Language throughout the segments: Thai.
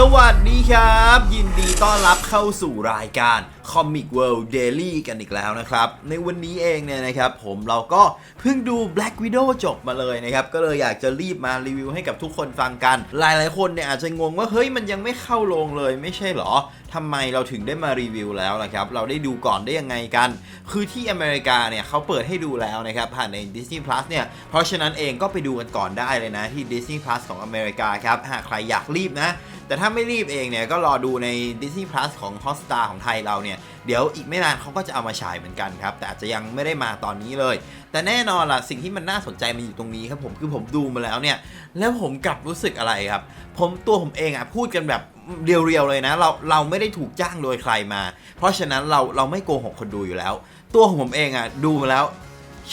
สวัสดีครับ ยินดีต้อนรับเข้าสู่รายการ Comic World Daily กันอีกแล้วนะครับ ในวันนี้เองเนี่ยนะครับผมเราก็เพิ่งดู Black Widow จบมาเลยนะครับ ก็เลยอยากจะรีบมารีวิวให้กับทุกคนฟังกัน หลายๆคนเนี่ยอาจจะงงว่า เฮ้ยมันยังไม่เข้าโรงเลยไม่ใช่เหรอทำไมเราถึงได้มารีวิวแล้วนะครับ เราได้ดูก่อนได้ยังไงกัน คือที่อเมริกาเนี่ยเขาเปิดให้ดูแล้วนะครับผ่านใน Disney Plus เนี่ย เพราะฉะนั้นเองก็ไปดูกันก่อนได้เลยนะที่ Disney Plus ของอเมริกาครับ หากใครอยากรีบนะ แต่ถ้าไม่รีบเองเนี่ยก็รอดูใน Disney Plus ของ Hotstar ของไทยเราเนี่ยเดี๋ยวอีกไม่นานเขาก็จะเอามาฉายเหมือนกันครับ แต่อาจจะยังไม่ได้มาตอนนี้เลย แต่แน่นอนล่ะสิ่งที่มันน่าสนใจมันอยู่ตรงนี้ครับผมคือผมดูมาแล้วเนี่ย แล้วผมกลับรู้สึกอะไรครับ ผมตัวผมเองอะพูดกันแบบเรียวๆเลยนะเราเราไม่ได้ถูกจ้างโดยใครมา เพราะฉะนั้นเราเราไม่โกหกคนดูอยู่แล้ว ตัวของผมเองอะดูมาแล้ว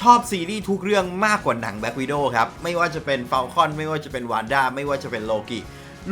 ชอบซีรีส์ทุกเรื่องมากกว่าหนังแบ็ k วิด o ครับ ไม่ว่าจะเป็นเฟ a l คอนไม่ว่าจะเป็นวานด้าไม่ว่าจะเป็นโลกิ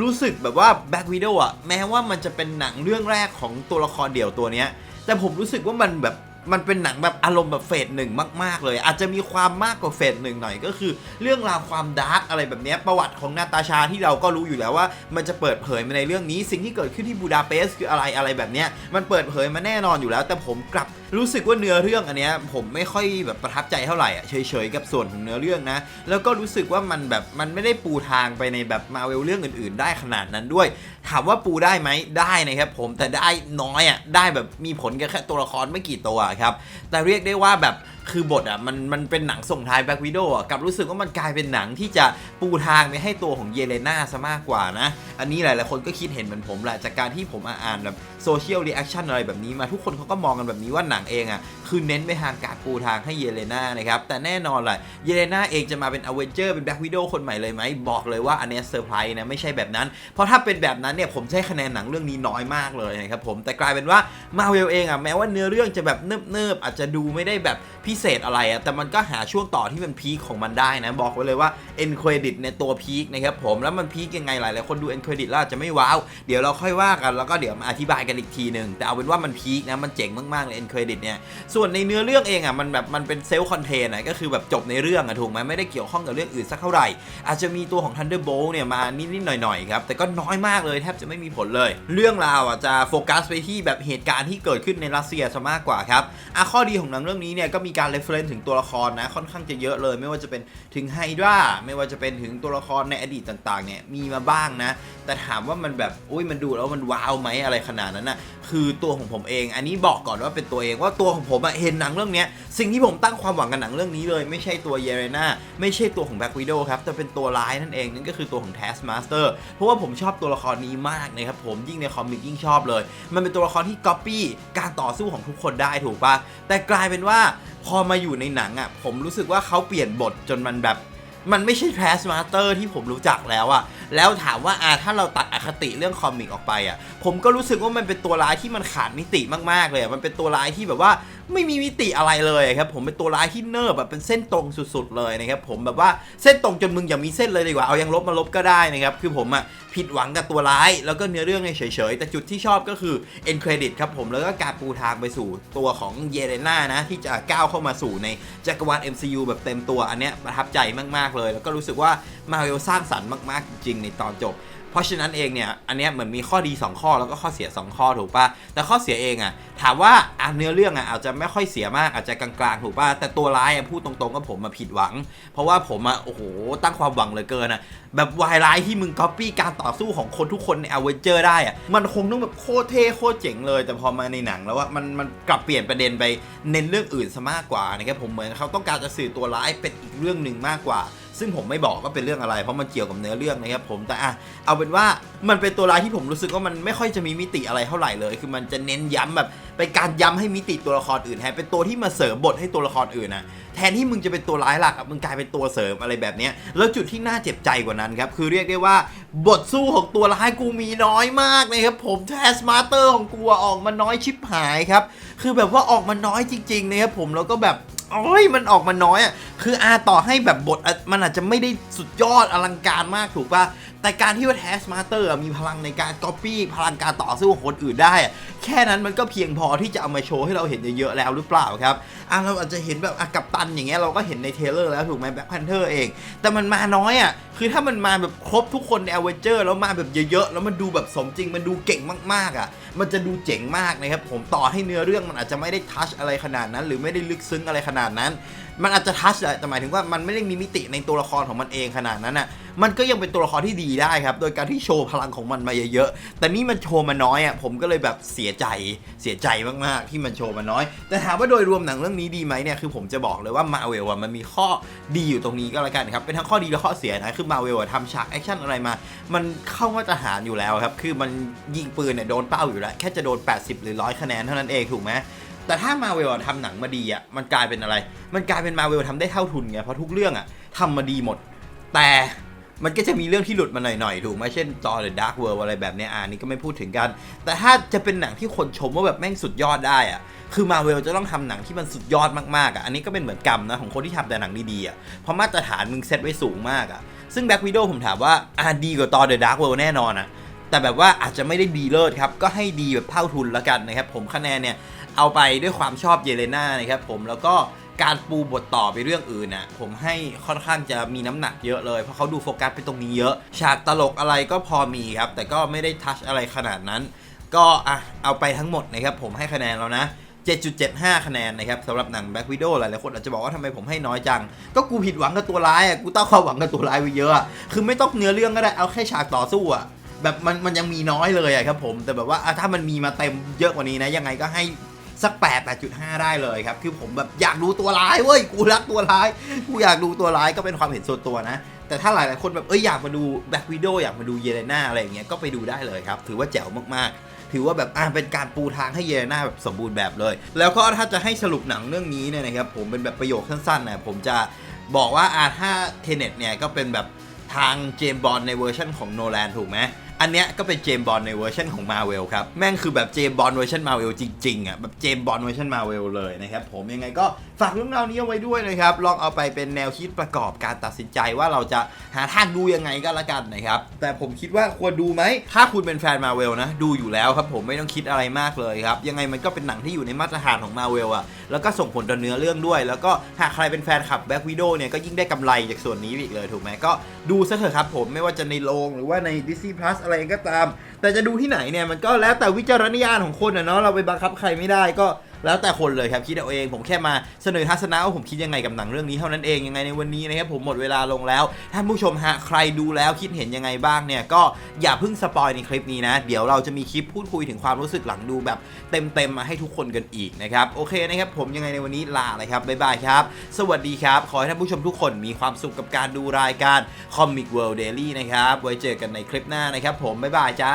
รู้สึกแบบว่าแบ็ k วิด o อะแม้ว่ามันจะเป็นหนังเรื่องแรกของตัวละครเดี่ยวตัวเนี้ย แต่ผมรู้สึกว่ามันแบบ มันเป็นหนังแบบอารมณ์แบบเฟสหนึ่งมาก ๆ เลย อาจจะมีความมากกว่าเฟสหนึ่งหน่อยก็คือ เรื่องราวความดาร์กอะไรแบบนี้ประวัติของนาตาชาที่เราก็รู้อยู่แล้วว่า มันจะเปิดเผยมาในเรื่องนี้ สิ่งที่เกิดขึ้นที่บูดาเปสต์คืออะไรอะไรแบบนี้มันเปิดเผยมาแน่นอนอยู่แล้ว แต่ผมกลับรู้สึกว่าเนื้อเรื่องอันเนี้ยผมไม่ค่อยแบบประทับใจเท่าไหร่อะเฉยๆกับส่วนของเนื้อเรื่องนะ แล้วก็รู้สึกว่ามันแบบมันไม่ได้ปูทางไปในแบบมาเวลเรื่องอื่น ๆ ได้ขนาดนั้นด้วย ถามว่าปูได้ไหมได้นะครับผมแต่ได้น้อยอะได้แบบมีผลกับแค่ตัวละครไม่กี่ตัวครับ แต่เรียกได้ว่าแบบ คือบทอะมันมันเป็นหนังส่งท้ายแบ็กวิด o อะกับรู้สึกว่ามันกลายเป็นหนังที่จะปูทางไปให้ตัวของเยเลนาซะมากกว่านะ อันนี้หลาย ๆ คนก็คิดเห็นเหมือนผมแหละจากการที่ผมอ่านแบบโซเชียลรีแอคชั่นอะไรแบบนี้มาทุกคนเขาก็มองกันแบบนี้ว่าหนังเองอะคือเน้นไปทางการปูทางให้เยเลนานะครับ แต่แน่นอนแหละเยเลนาเองจะมาเป็นอเวนเจอร์เป็นแบ็กวิด o คนใหม่เลยไหมบอกเลยว่าอันนี้เซอร์ไพรส์นะไม่ใช่แบบนั้น เพราะถ้าเป็นแบบนั้นเนี่ยผมให้คะแนนหนังเรื่องนี้น้อยมากเลยนะครับผมแต่กลายเป็นว่ามาเวลเองอะแม้ว่าเนื้อเรื่องจะแบบเนิบๆอาจจะดูไม่ได้แบบพิิเศษอะไรอะแต่มันก็หาช่วงต่อที่มันพีคของมันได้นะ บอกไว้เลยว่า end credit ในตัวพีคนะครับผม แล้วมันพีคยังไงหลายๆคนดู end credit แล้วอาจจะไม่ว้าว เดี๋ยวเราค่อยว่ากันแล้วก็เดี๋ยวมาอธิบายกันอีกทีหนึ่งแต่เอาเป็นว่ามันพีคนะ มันเจ๋งมากๆเลย end credit เนี่ย ส่วนในเนื้อเรื่องเองอะมันแบบมันเป็นเซลล์คอนเทนอะก็คือแบบจบในเรื่องอะถูกไหมไม่ได้เกี่ยวข้องกับเรื่องอื่นสักเท่าไหร่ อาจจะมีตัวของ Thunderbolt เนี่ยมานิดๆหน่อยๆครับแต่ก็น้อยมากเลยแทบจะไม่มีผลเลย เรื่องราวอะจะโฟกัสไปที่แบบเหตุการณ์ที่เกิดขึ้นในรัสเซียซะมากกว่าครับอะข้อดีของหนังเรื่องนี้เนี่ยก็มีการ reference ถึงตัวละครนะค่อนข้างจะเยอะเลย ไม่ว่าจะเป็นถึงไฮดราไม่ว่าจะเป็นถึงตัวละครในอดีตต่างๆเนี่ยมีมาบ้างนะ แต่ถามว่ามันแบบอุ้ยมันดูแล้วมันว้าวไหมอะไรขนาดนั้นน่ะคือตัวของผมเอง อันนี้บอกก่อนว่าเป็นตัวเองว่าตัวของผมเห็นหนังเรื่องนี้สิ่งที่ผมตั้งความหวังกับหนังเรื่องนี้เลย ไม่ใช่ตัวเยเรนาไม่ใช่ตัวของแบ็กวิด o ครับแต่เป็นตัวร้ายนั่นเองนั่นก็คือตัวของ Taskmaster เพราะว่าผมชอบตัวละครนี้มากนะครับผมยิ่งในคอมิกยิ่งชอบเลย มันเป็นตัวละครที่ก๊อปปี้การต่อสู้ของทุกคนได้ถูกปะแต่กลายเป็นว่า พอมาอยู่ในหนังอะผมรู้สึกว่าเขาเปลี่ยนบทจนมันแบบ มันไม่ใช่แพสมาสเตอร์ที่ผมรู้จักแล้วอะแล้วถามว่าอ่าถ้าเราตัดอคติเรื่องคอมิกออกไปอะผมก็รู้สึกว่ามันเป็นตัวร้ายที่มันขาดมิติมากๆเลยอะมันเป็นตัวร้ายที่แบบว่า ไม่มีมิติอะไรเลยครับผมเป็นตัวร้ายที่เนิบแบบเป็นเส้นตรงสุดๆเลยนะครับผมแบบว่าเส้นตรงจนมึงอย่ามีเส้นเลยดีกว่าเอายังลบมาลบก็ได้นะครับคือผมอะผิดหวังกับตัวร้ายแล้วก็เนื้อเรื่องเนี่ยเฉยๆ แต่จุดที่ชอบก็คือ end credit ครับผมแล้วก็การปูทางไปสู่ตัวของเยเลน่านะ ที่จะก้าวเข้ามาสู่ในจักรวาล MCU แบบเต็มตัวอันเนี้ยประทับใจมากๆเลย แล้วก็รู้สึกว่ามาเวลสร้างสรรค์มากๆจริงๆในตอนจบ เพราะฉะนั้นเองเนี่ยอันเนี้ยเหมือนมีข้อดี 2 ข้อแล้วก็ข้อเสีย 2 ข้อถูกปะแต่ข้อเสียเองอะถามว่าอะเนื้อเรื่องอะอาจจะไม่ค่อยเสียมากอาจจะกลางๆถูกปะแต่ตัวร้ายอะพูดตรงๆว่าผมมาผิดหวัง เพราะว่าผมอะโอ้โหตั้งความหวังเหลือเกินอะแบบวายร้ายที่มึงก๊อปปี้การต่อสู้ของคนทุกคนในอเวนเจอร์ได้อะมันคงต้องแบบโคตรเท่โคตรเจ๋งเลย แต่พอมาในหนังแล้วว่ามันมันกลับเปลี่ยนประเด็นไปเน้นเรื่องอื่นซะมากกว่านะครับผมเหมือนเขาต้องการจะสื่อตัวร้ายเป็นอีกเรื่องหนึ่งมากกว่า ซึ่งผมไม่บอกว่าเป็นเรื่องอะไร เพราะมันเกี่ยวกับเนื้อเรื่องนะครับผมแต่อะเอาเป็นว่ามันเป็นตัวร้ายที่ผมรู้สึกว่ามันไม่ค่อยจะมีมิติอะไรเท่าไหร่เลย คือมันจะเน้นย้ำแบบเป็นการย้ำให้มิติตัวละครอื่นแทนเป็นตัวที่มาเสริมบทให้ตัวละครอื่นนะแทนที่มึงจะเป็นตัวร้ายหลักมึงกลายเป็นตัวเสริมอะไรแบบนี้แล้วจุดที่น่าเจ็บใจกว่านั้นครับคือเรียกได้ว่าบทสู้ของตัวร้ายกูมีน้อยมากนะครับผมแทสมาสเตอร์ของกูออกมาน้อยชิบหายครับคือแบบว่าออกมาน้อยจริงๆนะครับผมแล้วก็แบบ โอ้ยมันออกมาน้อยอะคืออาต่อให้แบบบทมันอาจจะไม่ได้สุดยอดอลังการมากถูกป่ะ แต่การที่ว่า Taskmaster อะมีพลังในการ copy พลังการต่อสู้ของคนอื่นได้ แค่นั้นมันก็เพียงพอที่จะเอามาโชว์ให้เราเห็นเยอะๆแล้วหรือเปล่าครับอะเราอาจจะเห็นแบบอะกับตันอย่างเงี้ยเราก็เห็นในเทเลอร์แล้วถูกไหมแบ็คแพนเทอร์เอง แต่มันมาน้อยอะคือถ้ามันมาแบบครบทุกคนในอเวนเจอร์แล้วมาแบบเยอะๆแล้วมันดูแบบสมจริงมันดูเก่งมากๆอะมันจะดูเจ๋งมากนะครับผมต่อให้เนื้อเรื่องมันอาจจะไม่ได้ทัชอะไรขนาดนั้น หรือไม่ได้ลึกซึ้งอะไรขนาดนั้นมันอาจจะทัชแหละแต่หมายถึงว่ามันไม่ได้มีมิติในตัวละครของมันเองขนาดนั้นอะมันก็ยังเป็นตัวละครที่ดีได้ครับ โดยการที่โชว์พลังของมันมาเยอะๆ แต่นี่มันโชว์มาน้อยอะ ผมก็เลยแบบเสียใจ เสียใจมากๆ ที่มันโชว์มาน้อย แต่ถามว่าโดยรวมหนังเรื่องนี้ดีไหมเนี่ย คือผมจะบอกเลยว่ามาเวลอะมันมีข้อดีอยู่ตรงนี้ก็แล้วกันครับ เป็นทั้งข้อดีและข้อเสียนะ คือมาเวลอะทำฉากแอคชั่นอะไรมา มันเข้ามาตรฐานอยู่แล้วครับ คือมันยิงปืนเนี่ยโดนเป้าอยู่แล้ว แค่จะโดน 80 หรือ 100 คะแนนเท่านั้นเอง ถูกไหม แต่ถ้ามาเวลทำหนังมาดีอะมันกลายเป็นอะไร มันกลายเป็นมาเวลทำได้เท่าทุนไงเพราะทุกเรื่องอะทำมาดีหมด แต่มันก็จะมีเรื่องที่หลุดมาหน่อยๆ ถูกไหมเช่นตอน The Dark World อะไรแบบเนี้ยอ่านี่ก็ไม่พูดถึงกัน แต่ถ้าจะเป็นหนังที่คนชมว่าแบบแม่งสุดยอดได้อะคือมาเวลจะต้องทำหนังที่มันสุดยอดมากๆอะอันนี้ก็เป็นเหมือนกรรมนะของคนที่ทำแต่หนังดีๆอะเพราะมาตรฐานมึงเซตไว้สูงมากอะซึ่ง Black Widow ผมถามว่าอ่าดีกว่าตอน The Dark World แน่นอนอะแต่แบบว่าอาจจะไม่ได้ดีเลิศครับก็ให้ดีแบบเท่าทุนแล้วกันนะครับผมคะแนนเนี่ย เอาไปด้วยความชอบเยเลนานะครับผมแล้วก็การปูบทต่อไปเรื่องอื่นน่ะผมให้ค่อนข้างจะมีน้ำหนักเยอะเลย เพราะเขาดูโฟกัสไปตรงนี้เยอะ ฉากตลกอะไรก็พอมีครับ แต่ก็ไม่ได้ทัชอะไรขนาดนั้น ก็อะเอาไปทั้งหมดนะครับผมให้คะแนนแล้วนะ 7.75 คะแนนนะครับสำหรับหนัง Black Widow หลายๆคนอาจจะบอกว่าทำไมผมให้น้อยจัง ก็กูผิดหวังกับตัวร้ายอะกูตั้งความหวังกับตัวร้ายไว้เยอะคือไม่ต้องเนื้อเรื่องก็ได้เอาแค่ฉากต่อสู้อะแบบมันมันยังมีน้อยเลยอะครับผมแต่แบบว่าอะถ้ามันมีมาเต็มเยอะกว่านี้นะยังไงก็ให้ สัก 8 8.5 ได้เลยครับ คือผมแบบอยากดูตัวร้ายเว้ย กูรักตัวร้าย กูอยากดูตัวร้ายก็เป็นความเห็นส่วนตัวนะ แต่ถ้าหลาย ๆ คนแบบเอ้ยอยากมาดูแบ็ควิดโออยากมาดูเยเลนาอะไรอย่างเงี้ย ก็ไปดูได้เลยครับ ถือว่าแจ๋วมาก ๆ ถือว่าแบบอ่าเป็นการปูทางให้เยเลนาแบบสมบูรณ์แบบเลย แล้วก็ถ้าจะให้สรุปหนังเรื่องนี้เนี่ยนะครับ ผมเป็นแบบประโยคสั้น ๆ นะ ผมจะบอกว่าอาถ้าเทเน็ตเนี่ยก็เป็นแบบทางเจมบอลในเวอร์ชันของโนแลนถูกไหม อันเนี้ยก็เป็นเจมบอลในเวอร์ชันของมาเวลครับ แม่งคือแบบเจมบอลเวอร์ชันมาเวลจริงๆอะแบบเจมบอลเวอร์ชันมาเวลเลยนะครับผมยังไงก็ฝากเรื่องราวนี้เอาไว้ด้วยนะครับ ลองเอาไปเป็นแนวคิดประกอบการตัดสินใจว่าเราจะหาทางดูยังไงก็แล้วกันนะครับ แต่ผมคิดว่าควรดูไหม ถ้าคุณเป็นแฟนมาเวลนะ ดูอยู่แล้วครับผมไม่ต้องคิดอะไรมากเลยครับ ยังไงมันก็เป็นหนังที่อยู่ในมาตรฐานของมาเวลอะแล้วก็ส่งผลต่อเนื้อเรื่องด้วย แล้วก็หากใครเป็นแฟนคลับแบ็กวิดโอเนี่ยก็ยิ่งได้กำไรจากส่วนนี้อีกเลยถูกไหมก็ดูซะเถอะครับผมไม่ว่าจะในโรงหรือว่าใน Disney Plus อะไรก็ตาม แต่จะดูที่ไหนเนี่ยมันก็แล้วแต่วิจารณญาณของคนอะเนาะเราไปบังคับใครไม่ได้ก็แล้วแต่คนเลยครับคิดเอาเองผมแค่มาเสนอทัศนะว่าผมคิดยังไงกับหนังเรื่องนี้เท่านั้นเองยังไงในวันนี้นะครับผมหมดเวลาลงแล้วท่านผู้ชมฮะใครดูแล้วคิดเห็นยังไงบ้างเนี่ยก็อย่าเพิ่งสปอยในคลิปนี้นะ เดี๋ยวเราจะมีคลิปพูดคุยถึงความรู้สึกหลังดูแบบเต็มๆมาให้ทุกคนกันอีกนะครับโอเคนะครับผมยังไงในวันนี้ลาเลยครับบ๊ายบายครับ สวัสดีครับ ขอให้ท่านผู้ชมทุกคนมีความสุขกับการดูรายการ Comic World Daily นะครับไว้เจอกันในคลิปหน้านะครับผมบ๊ายบายจ้า